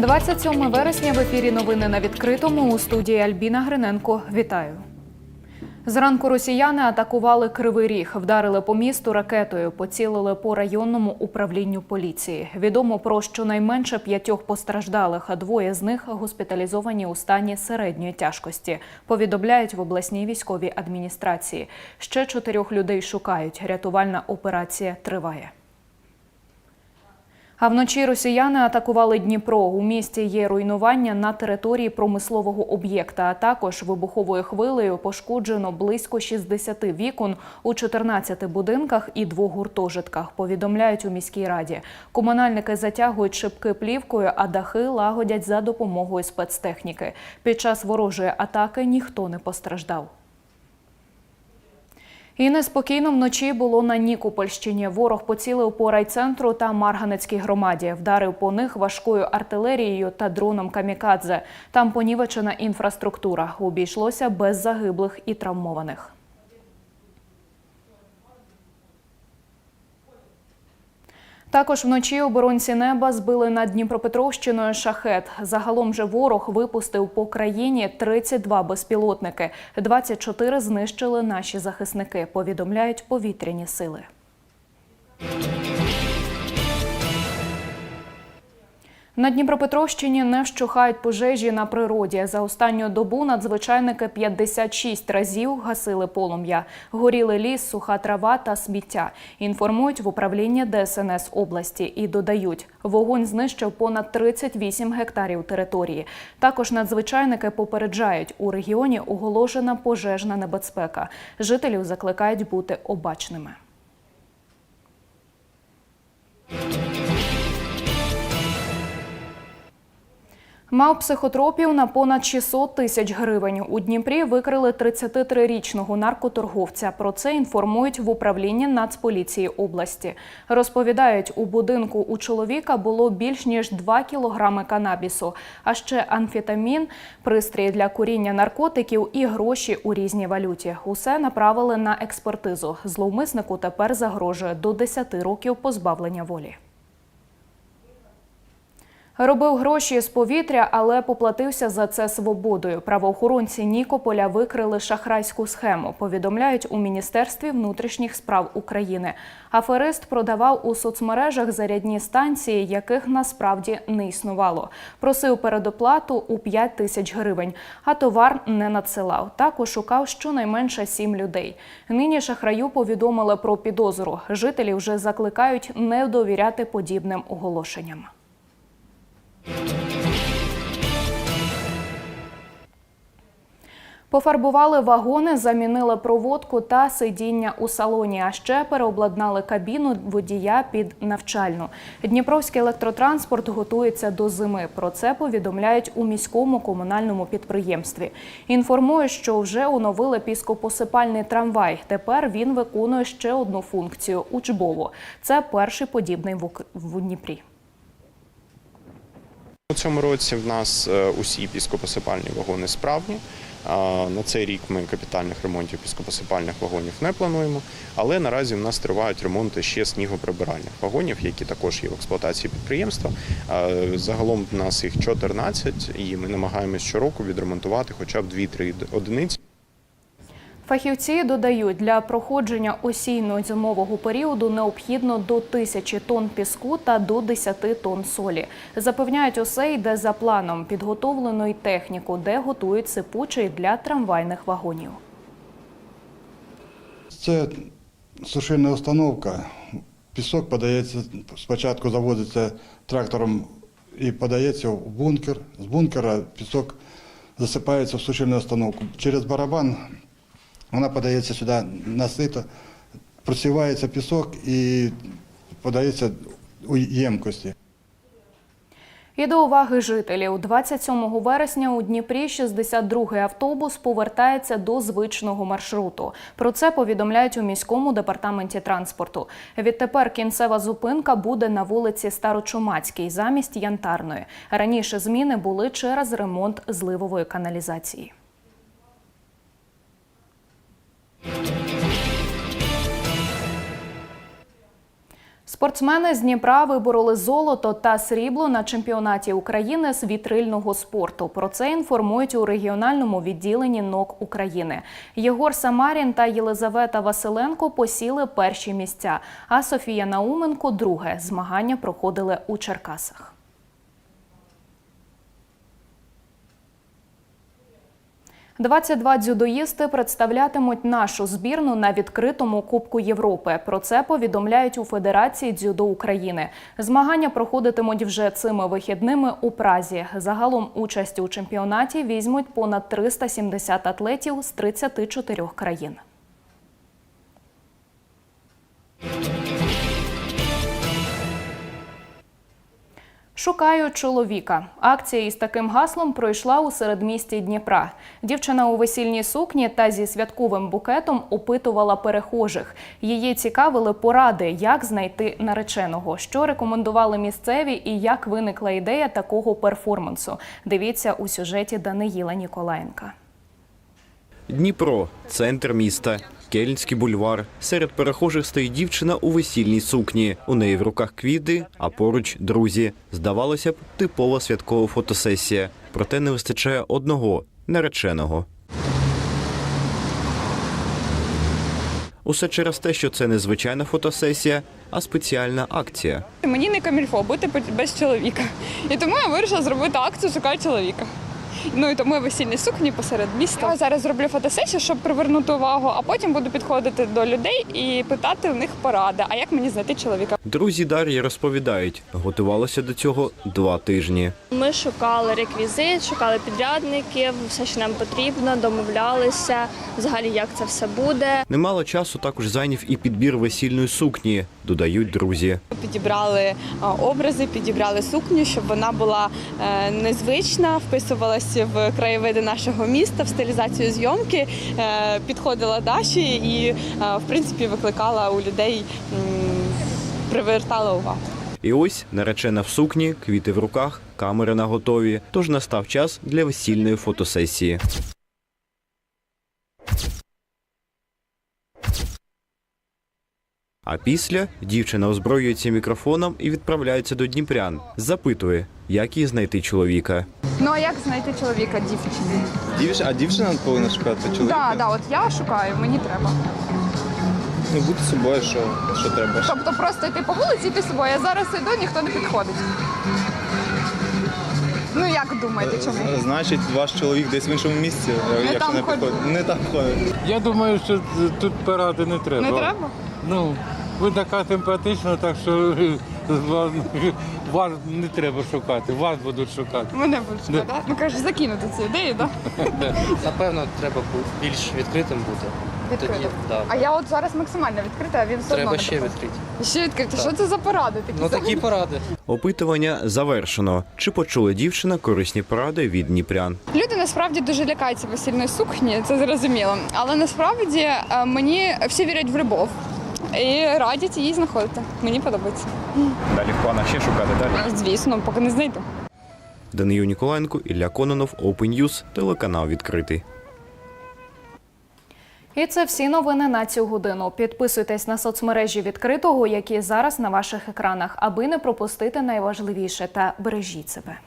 27 вересня в ефірі новини на відкритому у студії Альбіна Гриненко. Вітаю. Зранку росіяни атакували Кривий Ріг, вдарили по місту ракетою, поцілили по районному управлінню поліції. Відомо про щонайменше п'ятьох постраждалих, а двоє з них госпіталізовані у стані середньої тяжкості. Повідомляють в обласній військовій адміністрації. Ще чотирьох людей шукають. Рятувальна операція триває. А вночі росіяни атакували Дніпро. У місті є руйнування на території промислового об'єкта. А також вибуховою хвилею пошкоджено близько 60 вікон у 14 будинках і двох гуртожитках. Повідомляють у міській раді. Комунальники затягують шибки плівкою, а дахи лагодять за допомогою спецтехніки. Під час ворожої атаки ніхто не постраждав. І неспокійно вночі було на Нікопольщині. Ворог поцілив по райцентру та Марганецькій громаді. Вдарив по них важкою артилерією та дроном камікадзе. Там понівечена інфраструктура. Обійшлося без загиблих і травмованих. Також вночі оборонці неба збили над Дніпропетровщиною шахет. Загалом же ворог випустив по країні 32 безпілотники. 24 знищили наші захисники. Повідомляють повітряні сили. На Дніпропетровщині не вщухають пожежі на природі. За останню добу надзвичайники 56 разів гасили полум'я. Горіли ліс, суха трава та сміття. Інформують в управлінні ДСНС області і додають, вогонь знищив понад 38 гектарів території. Також надзвичайники попереджають, у регіоні оголошена пожежна небезпека. Жителів закликають бути обачними. Мав психотропів на понад 600 тисяч гривень. У Дніпрі викрили 33-річного наркоторговця. Про це інформують в управлінні Нацполіції області. Розповідають, у будинку у чоловіка було більш ніж 2 кілограми канабісу, а ще амфетамін, пристрій для куріння наркотиків і гроші у різній валюті. Усе направили на експертизу. Зловмиснику тепер загрожує до 10 років позбавлення волі. Робив гроші з повітря, але поплатився за це свободою. Правоохоронці Нікополя викрили шахрайську схему. Повідомляють у Міністерстві внутрішніх справ України. Аферист продавав у соцмережах зарядні станції, яких насправді не існувало. Просив передоплату у 5 тисяч гривень, а товар не надсилав. Також шукав щонайменше сім людей. Нині шахраю повідомили про підозру. Жителі вже закликають не довіряти подібним оголошенням. Пофарбували вагони, замінили проводку та сидіння у салоні, а ще переобладнали кабіну водія під навчальну. Дніпровський електротранспорт готується до зими. Про це повідомляють у міському комунальному підприємстві. Інформує, що вже оновили піскопосипальний трамвай. Тепер він виконує ще одну функцію учбову. Це перший подібний в Дніпрі. У цьому році в нас е, усі піскопосипальні вагони справні. На цей рік ми капітальних ремонтів піскопосипальних вагонів не плануємо, але наразі в нас тривають ремонти ще снігоприбиральних вагонів, які також є в експлуатації підприємства. Загалом в нас їх 14, і ми намагаємось щороку відремонтувати хоча б 2-3 одиниці. Фахівці додають, для проходження осінньо-зимового періоду необхідно до тисячі тонн піску та до 10 тонн солі. Запевняють, усе йде за планом. Підготовлено й техніку, де готують сипучий для трамвайних вагонів. Це сушильна установка. Пісок подається, спочатку завозиться трактором і подається в бункер. З бункера пісок засипається в сушильну установку. Через барабан вона подається сюди на сито, просівається пісок і подається у ємкості. І до уваги жителів, 27 вересня у Дніпрі 62-й автобус повертається до звичного маршруту. Про це повідомляють у міському департаменті транспорту. Відтепер кінцева зупинка буде на вулиці Старочумацькій замість Янтарної. Раніше зміни були через ремонт зливової каналізації. Спортсмени з Дніпра вибороли золото та срібло на чемпіонаті України з вітрильного спорту. Про це інформують у регіональному відділенні НОК України. Єгор Самарін та Єлизавета Василенко посіли перші місця, а Софія Науменко друге. Змагання проходили у Черкасах. «22 дзюдоїсти представлятимуть нашу збірну на відкритому Кубку Європи. Про це повідомляють у Федерації дзюдо України. Змагання проходитимуть вже цими вихідними у Празі. Загалом участь у чемпіонаті візьмуть понад 370 атлетів з 34 країн. Шукаю чоловіка. Акція із таким гаслом пройшла у середмісті Дніпра. Дівчина у весільній сукні та зі святковим букетом опитувала перехожих. Її цікавили поради, як знайти нареченого, що рекомендували місцеві і як виникла ідея такого перформансу. Дивіться у сюжеті Даниїла Ніколаєнка. Дніпро, центр міста, Кельнський бульвар. Серед перехожих стоїть дівчина у весільній сукні. У неї в руках квіти, а поруч друзі. Здавалося б, типова святкова фотосесія. Проте не вистачає одного нареченого. Усе через те, що це не звичайна фотосесія, а спеціальна акція. Мені не камільфо бути без чоловіка. І тому я вирішила зробити акцію Шукаю чоловіка. Ну і тому я в весільній сукні посеред міста. Я зараз зроблю фотосесію, щоб привернути увагу, а потім буду підходити до людей і питати у них поради. А як мені знайти чоловіка? Друзі Дар'ї розповідають, готувалося до цього два тижні. Ми шукали реквізит, шукали підрядників, все, що нам потрібно, домовлялися, взагалі як це все буде. Немало часу також зайняв і підбір весільної сукні, додають друзі. Підібрали образи, підібрали сукню, щоб вона була е, незвична, вписувалася в краєвиди нашого міста, в стилізацію зйомки, е, підходила Даші і, е, в принципі, викликала у людей, привертала увагу. І ось наречена в сукні, квіти в руках, камери на готові. Тож настав час для весільної фотосесії. А після дівчина озброюється мікрофоном і відправляється до Дніпрян. Запитує, як їй знайти чоловіка. Ну а як знайти чоловіка дівчині? Дівч... А дівчина повинна шукати чоловіка? Так, да, от я шукаю, мені треба. Ну, бути собою, що, що треба. Тобто просто йти по вулиці, йти собою. Я зараз йду, ніхто не підходить. Ну як думаєте, чому? Значить, ваш чоловік десь в іншому місці, якщо там не ходить. підходить. Не там ходить. Я думаю, що тут поради не треба. Не треба? Ну, ви така симпатична, так що вас, вас не треба шукати, вас будуть шукати. Мене будуть шкода. Ну кажеш, закинути цю ідею, так? Напевно, треба більш відкритим бути. Відкрито. Тоді, да. А я от зараз максимально відкрита, а він все Треба не ще відкриті. Ще відкрита. Що це за поради такі? Ну такі поради. Опитування завершено. Чи почула дівчина корисні поради від Дніпрян? Люди насправді дуже лякаються весільної сукні, це зрозуміло. Але насправді е, мені всі вірять в любов і радять її знаходити. Мені подобається. Далі в планах ще шукати далі. Звісно, поки не знайду. Данию Ніколаєнко, Ілля Кононов, Open News, телеканал відкритий. І це всі новини на цю годину. Підписуйтесь на соцмережі відкритого, які зараз на ваших екранах, аби не пропустити найважливіше та бережіть себе.